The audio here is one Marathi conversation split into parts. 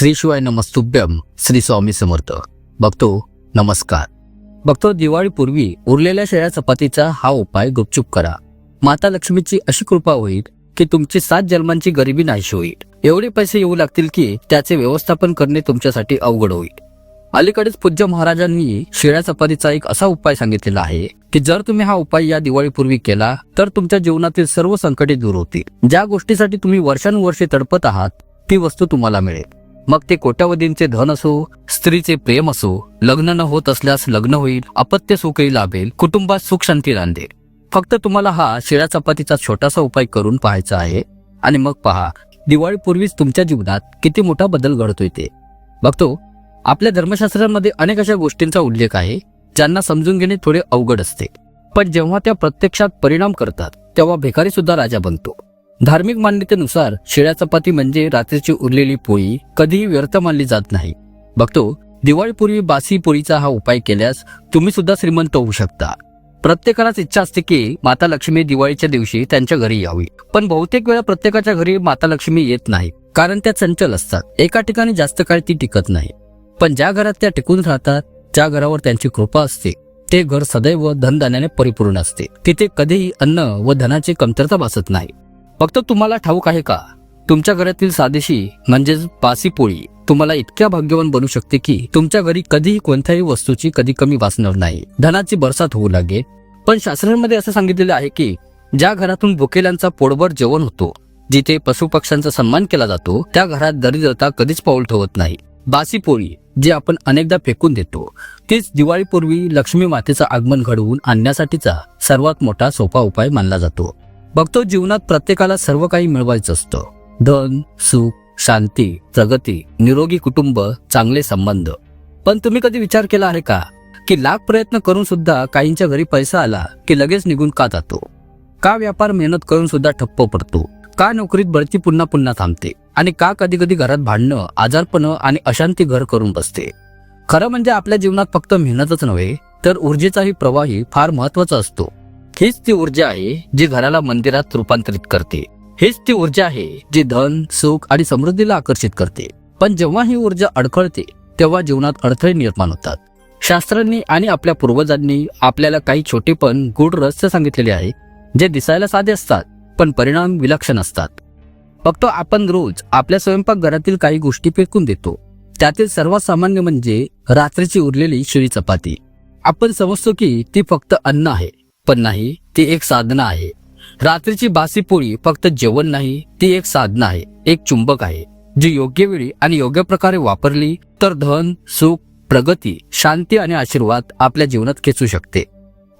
श्री शिवाय नमस्तुभ्यम श्री स्वामी समर्थ बघतो नमस्कार. बघतो दिवाळीपूर्वी उरलेल्या शेळ्या चपातीचा हा उपाय गुपचूप करा. माता लक्ष्मीची अशी कृपा होईल की तुमची सात जन्मांची गरिबी नाहीशी होईल. एवढे पैसे येऊ लागतील की त्याचे व्यवस्थापन करणे तुमच्यासाठी अवघड होईल. अलीकडेच पूज्य महाराजांनी शेळ्या चपातीचा एक असा उपाय सांगितलेला आहे की जर तुम्ही हा उपाय या दिवाळीपूर्वी केला तर तुमच्या जीवनातील सर्व संकटे दूर होतील. ज्या गोष्टीसाठी तुम्ही वर्षानुवर्षे तडपत आहात ती वस्तू तुम्हाला मिळेल. मग ते कोट्यावधींचे धन असो स्त्रीचे प्रेम असो लग्न न होत असल्यास लग्न होईल अपत्य सुखही लाभेल कुटुंबात सुख शांती नांदेल फक्त तुम्हाला हा शिळा चपातीचा छोटासा उपाय करून पाहायचा आहे. आणि मग पहा दिवाळीपूर्वीच तुमच्या जीवनात किती मोठा बदल घडतोय ते. बघतो आपल्या धर्मशास्त्रामध्ये अनेक अशा गोष्टींचा उल्लेख आहे ज्यांना समजून घेणे थोडे अवघड असते. पण जेव्हा त्या प्रत्यक्षात परिणाम करतात तेव्हा भिकारी सुद्धा राजा बनतो. धार्मिक मान्यतेनुसार शिळ्या चपाती म्हणजे रात्रीची उरलेली पोळी कधीही व्यर्थ मानली जात नाही. बघतो दिवाळीपूर्वी बासी पोळीचा हा उपाय केल्यास तुम्ही सुद्धा श्रीमंत होऊ शकता. प्रत्येकालाच इच्छा असते की माता लक्ष्मी दिवाळीच्या दिवशी त्यांच्या घरी यावी. पण बहुतेक वेळा प्रत्येकाच्या घरी माता लक्ष्मी येत नाही कारण त्या चंचल असतात. एका ठिकाणी जास्त काळ ती टिकत नाही. पण ज्या घरात त्या टिकून राहतात ज्या घरावर त्यांची कृपा असते ते घर सदैव धनधान्याने परिपूर्ण असते. तिथे कधीही अन्न व धनाची कमतरता भासत नाही. फक्त तुम्हाला ठाऊक आहे का? तुमच्या घरातील सादेशी म्हणजेच पासी पोळी तुम्हाला इतक्या भाग्यवान बनू शकते की तुमच्या घरी कधीही कोणत्याही वस्तूची कधी कमी वाचणार नाही. धनाची बरसात होऊ लागेल. पण शास्त्रांमध्ये असं सांगितलेलं आहे की ज्या घरातून भुकेल्यांचा पोटभर जेवण होतो जिथे पशुपक्ष्यांचा सन्मान केला जातो त्या घरात दरिद्रता कधीच पाऊल ठेवत नाही. बासी पोळी जी आपण अनेकदा फेकून देतो तीच दिवाळीपूर्वी लक्ष्मी मातेचं आगमन घडवून आणण्यासाठीचा सर्वात मोठा सोपा उपाय मानला जातो. बघतो जीवनात प्रत्येकाला सर्व काही मिळवायचं असतं. धन सुख शांती प्रगती निरोगी कुटुंब चांगले संबंध. पण तुम्ही कधी विचार केला आहे का? की लाख प्रयत्न करून सुद्धा काहींच्या घरी पैसा आला की लगेच निघून का जातो? का व्यापार मेहनत करून सुद्धा ठप्प पडतो? का नोकरीत बढती पुन्हा पुन्हा थांबते? आणि का कधी कधी घरात भांडणं आजारपणं आणि अशांती घर करून बसते? खरं म्हणजे आपल्या जीवनात फक्त मेहनतच नव्हे तर ऊर्जेचाही प्रवाही फार महत्त्वाचा असतो. हीच ती ऊर्जा आहे जी घराला मंदिरात रूपांतरित करते. हीच ती ऊर्जा आहे जी धन सुख आणि समृद्धीला आकर्षित करते. पण जेव्हा ही ऊर्जा अडखळते तेव्हा जीवनात अडथळे निर्माण होतात. शास्त्रांनी आणि आपल्या पूर्वजांनी आपल्याला काही छोटे पण गूढ रहस्य सांगितलेले आहे जे दिसायला साधे असतात पण परिणाम विलक्षण असतात. फक्त आपण रोज आपल्या स्वयंपाकघरातील काही गोष्टी फेकून देतो. त्यातील सर्वात सामान्य म्हणजे रात्रीची उरलेली शिळी चपाती. आपण समजतो की ती फक्त अन्न आहे. पण नाही ती एक साधना आहे. रात्रीची बासी पोळी फक्त जेवण नाही ती एक साधना आहे एक चुंबक आहे जी योग्य वेळी आणि योग्य प्रकारे वापरली तर धन सुख प्रगती शांती आणि आशीर्वाद आपल्या जीवनात खेचू शकते.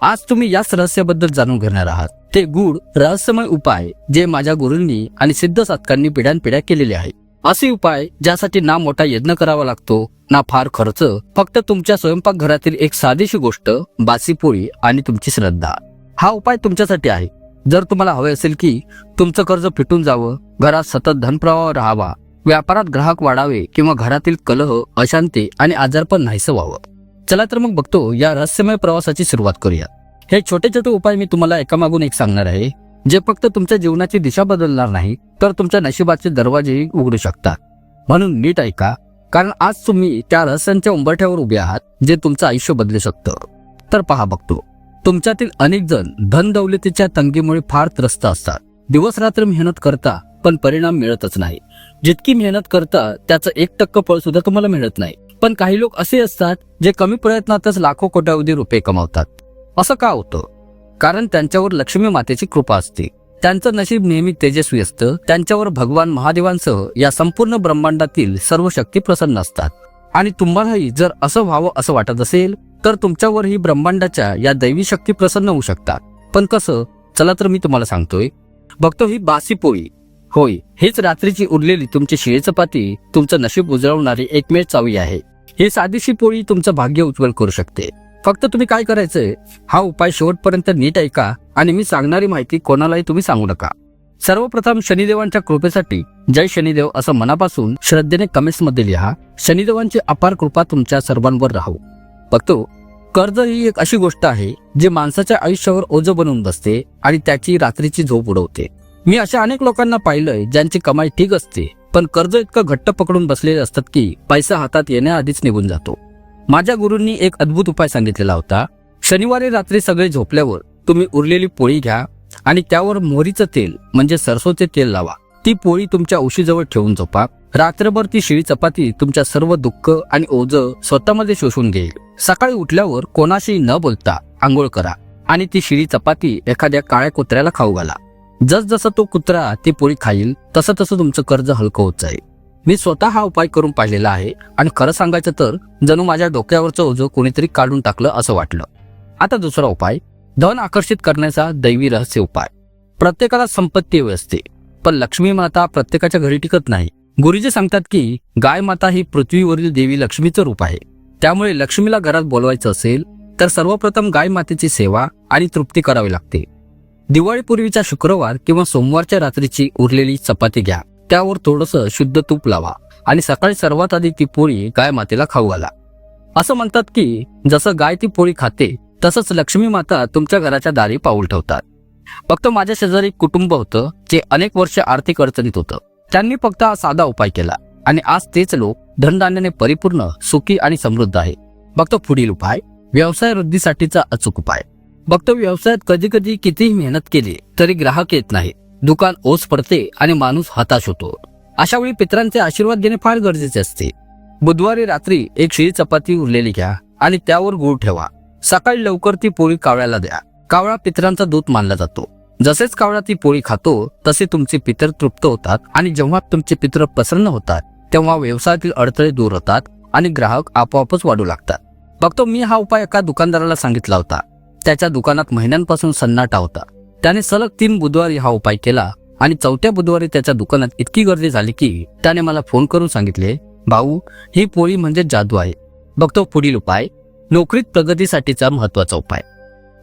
आज तुम्ही याच रहस्याबद्दल जाणून घेणार आहात. ते गूढ रहस्यमय उपाय जे माझ्या गुरूंनी आणि सिद्ध साधकांनी पिढ्यानपिढ्या केलेले आहे असे उपाय ज्यासाठी ना मोठा यज्ञ करावा लागतो ना फार खर्च फक्त तुमच्या स्वयंपाकघरातील एक साधीशी गोष्ट बासी पोळी आणि तुमची श्रद्धा. हा उपाय तुमच्यासाठी आहे. जर तुम्हाला हवे असेल की तुमचं कर्ज फिटून जावं घरात सतत धनप्रवाह राहावा व्यापारात ग्राहक वाढावे किंवा घरातील कलह अशांती आणि आजारपण नाहीसं व्हावं. चला तर मग बघतो या रहस्यमय प्रवासाची सुरुवात करूया हे छोटे छोटे उपाय मी तुम्हाला एकामागून एक सांगणार आहे. जे फक्त तुमच्या जीवनाची दिशा बदलणार नाही तर तुमच्या नशिबाचे दरवाजेही उघडू शकतात. म्हणून नीट ऐका कारण आज तुम्ही त्या रहस्यांच्या उंबरठ्यावर उभे आहात जे तुमचं आयुष्य बदलू शकतं. तर पहा बघतो तुमच्यातील अनेक जण धन दौलतीच्या तंगीमुळे फार त्रस्त असतात. दिवस रात्र मेहनत करता पण परिणाम मिळतच नाही. जितकी मेहनत करता त्याचं एक टक्क फळ सुद्धा तुम्हाला मिळत नाही. पण काही लोक असे असतात जे कमी प्रयत्नातच लाखो कोट्यावधी रुपये कमावतात. असं का होतं? कारण त्यांच्यावर लक्ष्मी मातेची कृपा असते. त्यांचं नशीब नेहमी तेजस्वी असतं. त्यांच्यावर भगवान महादेवांसह या संपूर्ण ब्रह्मांडातील सर्व शक्ती प्रसन्न असतात. आणि तुम्हालाही जर असं व्हावं असं वाटत असेल तर तुमच्यावरही ब्रह्मांडाच्या या दैवी शक्ती प्रसन्न होऊ शकतात. पण कसं? चला तर मी तुम्हाला सांगतोय. बघतो ही बासी पोळी. होय हीच रात्रीची उरलेली तुमची शिळे चपाती तुमचं नशीब उजळवणारी एकमेव चावी आहे. ही साधीशी पोळी तुमचं भाग्य उज्ज्वल करू शकते. फक्त तुम्ही काय करायचंय हा उपाय शेवटपर्यंत नीट ऐका आणि मी सांगणारी माहिती कोणालाही तुम्ही सांगू नका. सर्वप्रथम शनिदेवांच्या कृपेसाठी जय शनिदेव असं मनापासून श्रद्धेने कमेंट्समध्ये लिहा. शनिदेवांची अपार कृपा तुमच्या सर्वांवर राहू. बघतो कर्ज ही एक अशी गोष्ट आहे जी माणसाच्या आयुष्यावर ओझं बनवून बसते आणि त्याची रात्रीची झोप उडवते. मी अशा अनेक लोकांना पाहिलंय ज्यांची कमाई ठीक असते पण कर्ज इतकं घट्ट पकडून बसलेले असतात की पैसा हातात येण्याआधीच निघून जातो. माझ्या गुरूंनी एक अद्भुत उपाय सांगितलेला होता. शनिवारी रात्री सगळे झोपल्यावर तुम्ही उरलेली पोळी घ्या आणि त्यावर मोहरीचं तेल म्हणजे सरसोचे तेल लावा. ती पोळी तुमच्या उशीजवळ ठेवून झोपा. रात्रभर ती शिळी चपाती तुमच्या सर्व दुःख आणि ओझ स्वतःमध्ये शोषून घेईल. सकाळी उठल्यावर कोणाशी न बोलता आंघोळ करा आणि ती शिळी चपाती एखाद्या काळ्या कुत्र्याला खाऊ घाला. जसजसं तो कुत्रा ती पोळी खाईल तसं तसं तुमचं कर्ज हलकं होत जाईल. मी स्वतः हा उपाय करून पाहिलेला आहे आणि खरं सांगायचं तर जणू माझ्या डोक्यावरचं ओझं कोणीतरी काढून टाकलं असं वाटलं. आता दुसरा उपाय धन आकर्षित करण्याचा दैवी रहस्य उपाय. प्रत्येकाला संपत्ती हवी असते पण लक्ष्मी माता प्रत्येकाच्या घरी टिकत नाही. गुरुजी सांगतात की गाय माता ही पृथ्वीवरील देवी लक्ष्मीचं रूप आहे. त्यामुळे लक्ष्मीला घरात बोलवायचं असेल तर सर्वप्रथम गाय मातेची सेवा आणि तृप्ती करावी लागते. दिवाळीपूर्वीचा शुक्रवार किंवा सोमवारच्या रात्रीची उरलेली चपाती घ्या. त्यावर थोडंसं शुद्ध तूप लावा आणि सकाळी सर्वात आधी ती पोळी गाय मातेला खाऊ घाला. असं म्हणतात की जसं गाय ती पोळी खाते तसंच लक्ष्मी माता तुमच्या घराच्या दारी पाऊल ठेवतात. फक्त माझ्या शेजारी एक कुटुंब होतं जे अनेक वर्ष आर्थिक अडचणीत होतं. त्यांनी फक्त हा साधा उपाय केला आणि आज तेच लोक धनधान्याने परिपूर्ण सुखी आणि समृद्ध आहे. बघतो पुढील उपाय व्यवसाय वृद्धीसाठीचा अचूक उपाय. बघतो व्यवसायात कधी कधी कितीही मेहनत केली तरी ग्राहक येत नाही दुकान ओस पडते आणि माणूस हताश होतो. अशा वेळी पित्रांचे आशीर्वाद घेणे फार गरजेचे असते. बुधवारी रात्री एक शिळी चपाती उरलेली घ्या आणि त्यावर गुळ ठेवा. सकाळी लवकर ती पोळी कावळ्याला द्या. कावळा पित्रांचा दूत मानला जातो. जसेच कावळा ती पोळी खातो तसे तुमचे पितर तृप्त होतात आणि जेव्हा तुमचे पित्र प्रसन्न होतात तेव्हा व्यवसायातील अडथळे दूर होतात आणि ग्राहक आपोआपच वाढू लागतात. बघतो मी हा उपाय एका दुकानदाराला सांगितला होता. त्याच्या दुकानात महिन्यांपासून सन्नाटा होता. त्याने सलग तीन बुधवारी हा उपाय केला आणि चौथ्या बुधवारी त्याच्या दुकानात इतकी गर्दी झाली की त्याने मला फोन करून सांगितले भाऊ ही पोळी म्हणजे जादू आहे. बघतो पुढील उपाय नोकरीत प्रगतीसाठीचा महत्त्वाचा उपाय.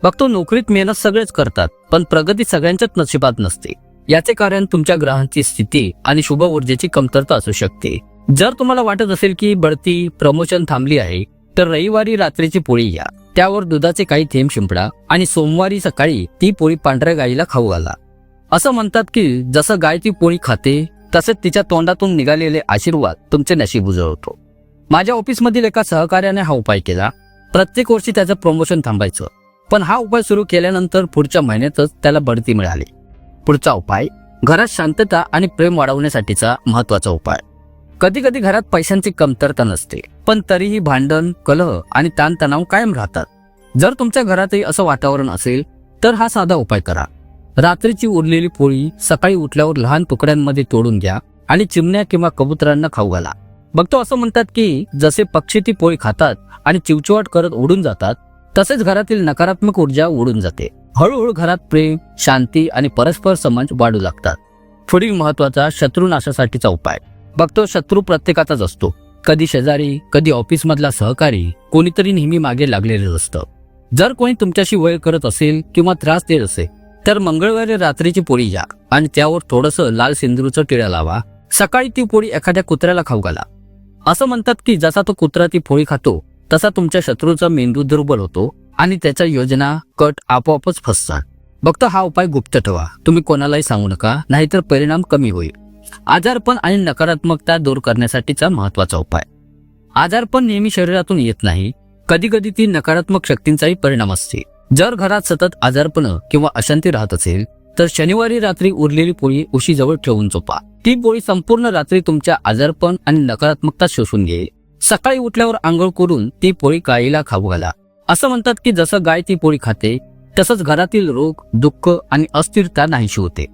बघतो नोकरीत मेहनत सगळेच करतात पण प्रगती सगळ्यांच्याच नशिबात नसते. याचे कारण तुमच्या ग्रहांची स्थिती आणि शुभ ऊर्जेची कमतरता असू शकते. जर तुम्हाला वाटत असेल की बढती प्रमोशन थांबली आहे तर रविवारी रात्रीची पोळी घ्या त्यावर दुधाचे काही थेंब शिंपडा आणि सोमवारी सकाळी ती पोळी पांढऱ्या गाईला खाऊ घाला. असं म्हणतात की जसं गाय ती पोळी खाते तसेच तिच्या तोंडातून निघालेले आशीर्वाद तुमचे नशीब उजळवतो. माझ्या ऑफिसमधील एका सहकार्याने हा उपाय केला. प्रत्येक वर्षी त्याचं प्रमोशन थांबायचं. पण हा उपाय सुरू केल्यानंतर पुढच्या महिन्यातच त्याला बढती मिळाली. पुढचा उपाय घरात शांतता आणि प्रेम वाढवण्यासाठीचा महत्त्वाचा उपाय. कधी कधी घरात पैशांची कमतरता नसते पण तरीही भांडण कलह आणि ताणतणाव कायम राहतात. जर तुमच्या घरातही असं वातावरण असेल तर हा साधा उपाय करा. रात्रीची उरलेली पोळी सकाळी उठल्यावर लहान तुकड्यांमध्ये तोडून घ्या आणि चिमण्या किंवा कबुतरांना खाऊ घाला. बघतो असं म्हणतात की जसे पक्षी ती पोळी खातात आणि चिवचिवाट करत उडून जातात तसेच घरातील नकारात्मक ऊर्जा उडून जाते. हळूहळू घरात प्रेम शांती आणि परस्पर समज वाढू लागतात. पुढील महत्त्वाचा शत्रुनाशासाठीचा उपाय. बघतो शत्रू प्रत्येकाचाच असतो. कधी शेजारी कधी ऑफिसमधला सहकारी कोणीतरी नेहमी मागे लागलेलं असतं. जर कोणी तुमच्याशी वय करत असेल किंवा त्रास देत असेल तर मंगळवारी रात्रीची पोळी घ्या आणि त्यावर थोडंसं लाल सिंदूरचं टिळा लावा. सकाळी ती पोळी एखाद्या कुत्र्याला खाऊ घाला. असं म्हणतात की जसा तो कुत्रा ती पोळी खातो तसा तुमच्या शत्रूचा मेंदू दुर्बल होतो आणि त्याच्या योजना कट आपोआपच फसतात. बघतो हा उपाय गुप्त ठेवा. तुम्ही कोणालाही सांगू नका नाहीतर परिणाम कमी होईल. आजारपण आणि नकारात्मकता दूर करण्यासाठीचा महत्त्वाचा उपाय. आजारपण नेहमी शरीरातून येत नाही. कधी कधी ती नकारात्मक शक्तींचाही परिणाम असते. जर घरात सतत आजारपण किंवा अशांती राहत असेल तर शनिवारी रात्री उरलेली पोळी उशीजवळ ठेवून झोपा. ती पोळी संपूर्ण रात्री तुमच्या आजारपण आणि नकारात्मकता शोषून घेईल. सकाळी उठल्यावर आंघोळ करून ती पोळी गायीला खाऊ घाला. असं म्हणतात की जसं गाय ती पोळी खाते तसंच घरातील रोग दुःख आणि अस्थिरता नाहीशी होते.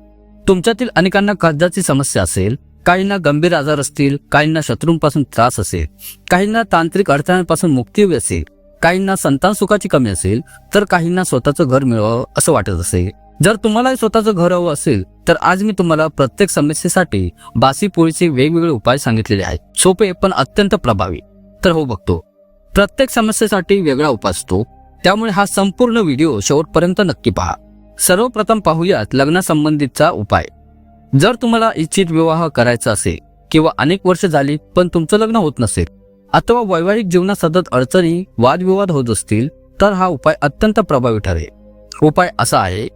तुमच्यातील अनेकांना कर्जाची समस्या असेल काहींना गंभीर आजार असतील काहींना शत्रूंपासून त्रास असेल काहींना तांत्रिक अडथळ्यांपासून मुक्ती हवी असेल काहींना संतान सुखाची कमी असेल तर काहींना स्वतःचं घर मिळवावं असं वाटत असेल. जर तुम्हाला स्वतःचं घर हवं असेल तर आज मी तुम्हाला प्रत्येक समस्येसाठी बासी पोळीचे वेगवेगळे उपाय सांगितलेले आहेत. सोपे पण अत्यंत प्रभावी. तर हो बघतो. प्रत्येक समस्येसाठी वेगळा उपाय असतो. त्यामुळे हा संपूर्ण व्हिडिओ शेवटपर्यंत नक्की पहा. सर्वप्रथम पाहूयात लग्नासंबंधीचा उपाय. जर तुम्हाला इच्छित विवाह करायचा असेल किंवा अनेक वर्ष झाली पण तुमचं लग्न होत नसेल अथवा वैवाहिक जीवनात सतत अडचणी वादविवाद होत असतील तर हा उपाय अत्यंत प्रभावी ठरेल. उपाय असा आहे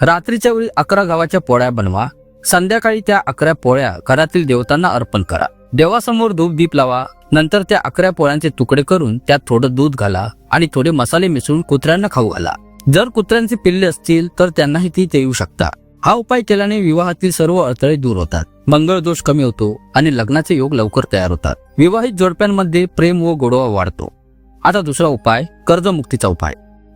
रात्रीच्या वेळी अकरा गावाच्या पोळ्या बनवा संध्याकाळी त्या अकरा पोळ्या घरातील देवतांना अर्पण करा. देवासमोर धूप दीप लावा नंतर त्या अकरा पोळ्यांचे तुकडे करून त्यात थोडं दूध घाला आणि थोडे मसाले मिसळून कुत्र्यांना खाऊ घाला. जर कुत्र्यांचे पिल्ले असतील तर त्यांनाही ती देऊ शकता. हा उपाय केल्याने विवाहातील सर्व अडथळे दूर होतात. मंगळ दोष कमी होतो आणि लग्नाचे योग लवकर तयार होतात. विवाहित जोडप्यांमध्ये प्रेम व गोडवा वाढतो. आता दुसरा उपाय कर्जमुक्तीचा उपाय.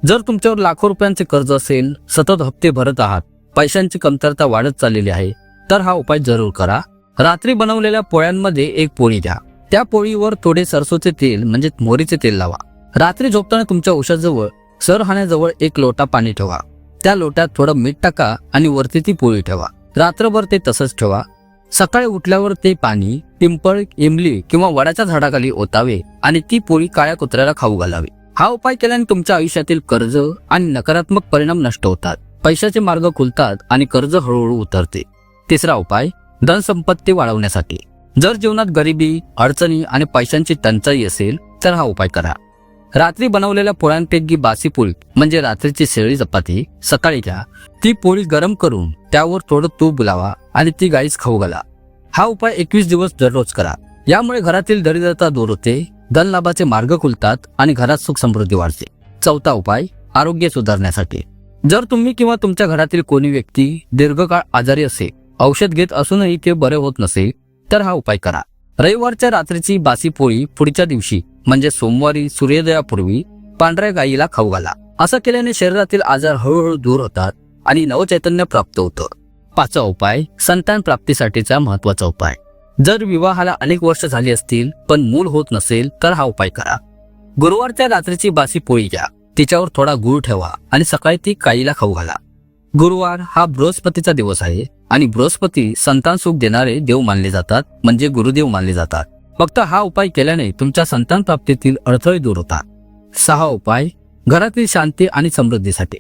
जर तुमच्यावर लाखो रुपयांचे कर्ज असेल सतत हप्ते भरत आहात पैशांची कमतरता वाढत चाललेली आहे तर हा उपाय जरूर करा. रात्री बनवलेल्या पोळ्यांमध्ये एक पोळी द्या. त्या पोळीवर थोडे सरसोचे तेल म्हणजे मोहरीचे तेल लावा. रात्री झोपताना तुमच्या उशाजवळ सरहाण्याजवळ एक लोटा पाणी ठेवा. त्या लोट्यात थोडं मीठ टाका आणि वरती ती पोळी ठेवा. रात्रभर ते तसंच ठेवा. सकाळी उठल्यावर ते पाणी पिंपळ इमली किंवा वडाच्या झाडाखाली ओतावे आणि ती पोळी काळ्या कुत्र्याला खाऊ घालावी. हा उपाय केल्याने तुमच्या आयुष्यातील कर्ज आणि नकारात्मक परिणाम नष्ट होतात. पैशाचे मार्ग खुलतात आणि कर्ज हळूहळू उतरते. तिसरा उपाय धनसंपत्ती वाढवण्यासाठी. जर जीवनात गरिबी अडचणी आणि पैशांची टंचाई असेल तर हा उपाय करा. रात्री बनवलेल्या पोळ्यांपैकी बासी पोळी म्हणजे रात्रीची शेळी चपाती सकाळी घ्या. ती पोळी गरम करून त्यावर थोडं तूप लावा आणि ती गाईस खाऊ घाला. हा उपाय एकवीस दिवस दररोज करा. यामुळे घरातील दरिद्रता दूर होते धन लाभाचे मार्ग खुलतात आणि घरात सुख समृद्धी वाढते. चौथा उपाय आरोग्य सुधारण्यासाठी. जर तुम्ही किंवा तुमच्या घरातील कोणी व्यक्ती दीर्घकाळ आजारी असेल औषध घेत असूनही ते बरे होत नसेल तर हा उपाय करा. रविवारच्या रात्रीची बासी पोळी पुढच्या दिवशी म्हणजे सोमवारी सूर्योदयापूर्वी पांढऱ्या गायीला खाऊ घाला. असं केल्याने शरीरातील आजार हळूहळू दूर होतात आणि नवचैतन्य प्राप्त होतं. पाचवा उपाय संतान प्राप्तीसाठीचा महत्त्वाचा उपाय. जर विवाहाला अनेक वर्ष झाली असतील पण मूल होत नसेल तर हा उपाय करा. गुरुवारच्या रात्रीची बासी पोळी घ्या. तिच्यावर थोडा गुळ ठेवा आणि सकाळी ती काईला खाऊ घाला. गुरुवार हा बृहस्पतीचा दिवस आहे आणि बृहस्पती संतान सुख देणारे देव मानले जातात म्हणजे गुरुदेव मानले जातात. फक्त हा उपाय केल्याने तुमच्या संतान प्राप्तीतील अडथळे दूर होतात. सहा उपाय घरातील शांती आणि समृद्धीसाठी.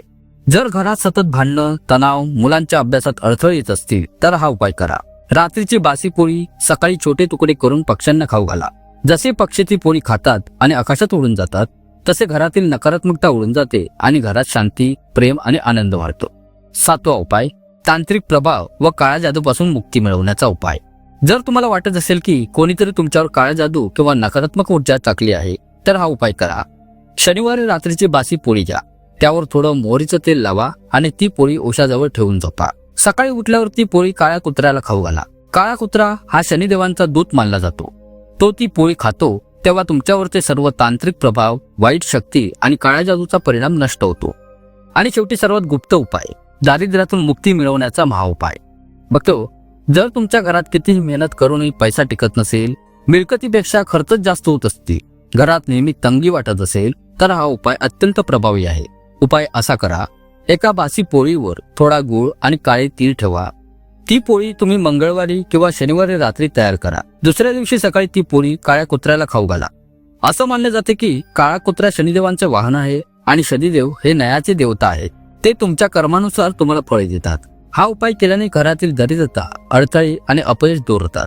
जर घरात सतत भांडणं तणाव मुलांच्या अभ्यासात अडथळे येत असतील तर हा उपाय करा. रात्रीची बासी पोळी सकाळी छोटे तुकडे करून पक्ष्यांना खाऊ घाला. जसे पक्षी ती पोळी खातात आणि आकाशात उडून जातात तसे घरातील नकारात्मकता उडून जाते आणि घरात शांती प्रेम आणि आनंद वाढतो. सातवा उपाय तांत्रिक प्रभाव व काळ्या जादूपासून मुक्ती मिळवण्याचा उपाय. जर तुम्हाला वाटत असेल की कोणीतरी तुमच्यावर काळ्या जादू किंवा नकारात्मक ऊर्जा टाकली आहे तर हा उपाय करा. शनिवारी रात्रीची बासी पोळी घ्या. त्यावर थोडं मोहरीचं तेल लावा आणि ती पोळी ओशाजवळ ठेवून झोपा. सकाळी उठल्यावर ती पोळी काळ्या कुत्र्याला खाऊ घाला. काळा कुत्रा हा शनिदेवांचा दूत मानला जातो. तो ती पोळी खातो तेव्हा तुमच्यावरचे सर्व तांत्रिक प्रभाव वाईट शक्ती आणि काळ्या जादूचा परिणाम नष्ट होतो. आणि शेवटी सर्वात गुप्त उपाय दारिद्र्यातून मुक्ती मिळवण्याचा महाउपाय. बघतो जर तुमच्या घरात कितीही मेहनत करूनही पैसा टिकत नसेल मिळकतीपेक्षा खर्चच जास्त होत असते घरात नेहमी तंगी वाटत असेल तर हा उपाय अत्यंत प्रभावी आहे. उपाय असा करा एका बासी पोळीवर थोडा गूळ आणि काळे तीळ ठेवा. ती पोळी तुम्ही मंगळवारी किंवा शनिवारी रात्री तयार करा. दुसऱ्या दिवशी सकाळी ती पोळी काळ्या कुत्र्याला खाऊ घाला. असं मानले जाते की काळा कुत्रा शनिदेवांचे वाहन आहे आणि शनिदेव हे नयाचे देवता आहे ते तुमच्या कर्मानुसार तुम्हाला फळे देतात. हा उपाय केल्याने घरातील दरिद्रता अडथळे आणि अपयश दूर होतात.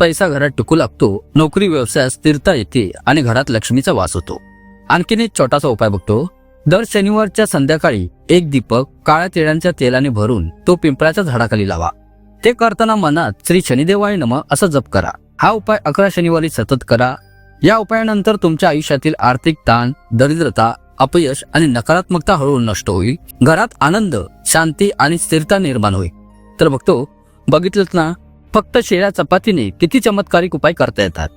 पैसा घरात टिकू लागतो नोकरी व्यवसायात स्थिरता येते आणि घरात लक्ष्मीचा वास होतो. आणखीन एक छोटासा उपाय बघतो. दर शनिवारच्या संध्याकाळी एक दीपक काळ्या तिळांच्या तेलाने भरून तो पिंपळाच्या झाडाखाली लावा. ते करताना मनात श्री शनिदेवाय नम असं जप करा. हा उपाय अकरा शनिवारी सतत करा. या उपायानंतर तुमच्या आयुष्यातील आर्थिक ताण दरिद्रता अपयश आणि नकारात्मकता हळूहळू नष्ट होईल. घरात आनंद शांती आणि स्थिरता निर्माण होईल तर बघतो बघितलंच ना फक्त शेळ्या चपातीने किती चमत्कारिक उपाय करता येतात.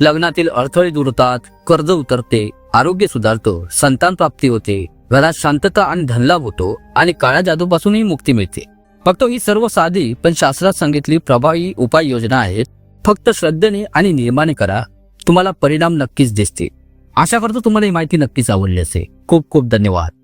लग्नातील अडथळे दूर होतात कर्ज उतरते आरोग्य सुधारतो संतान प्राप्ती होते घरात शांतता आणि धनलाभ होतो आणि काळ्या जादूपासूनही मुक्ती मिळते. फक्त ही सर्व साधी पण शास्त्रात सांगितली प्रभावी उपाययोजना आहेत. फक्त श्रद्धेने आणि नियमाने करा. तुम्हाला परिणाम नक्कीच दिसतील. आशा करतो तुम्हाला ही माहिती नक्कीच आवडली असेल. खूप खूप धन्यवाद.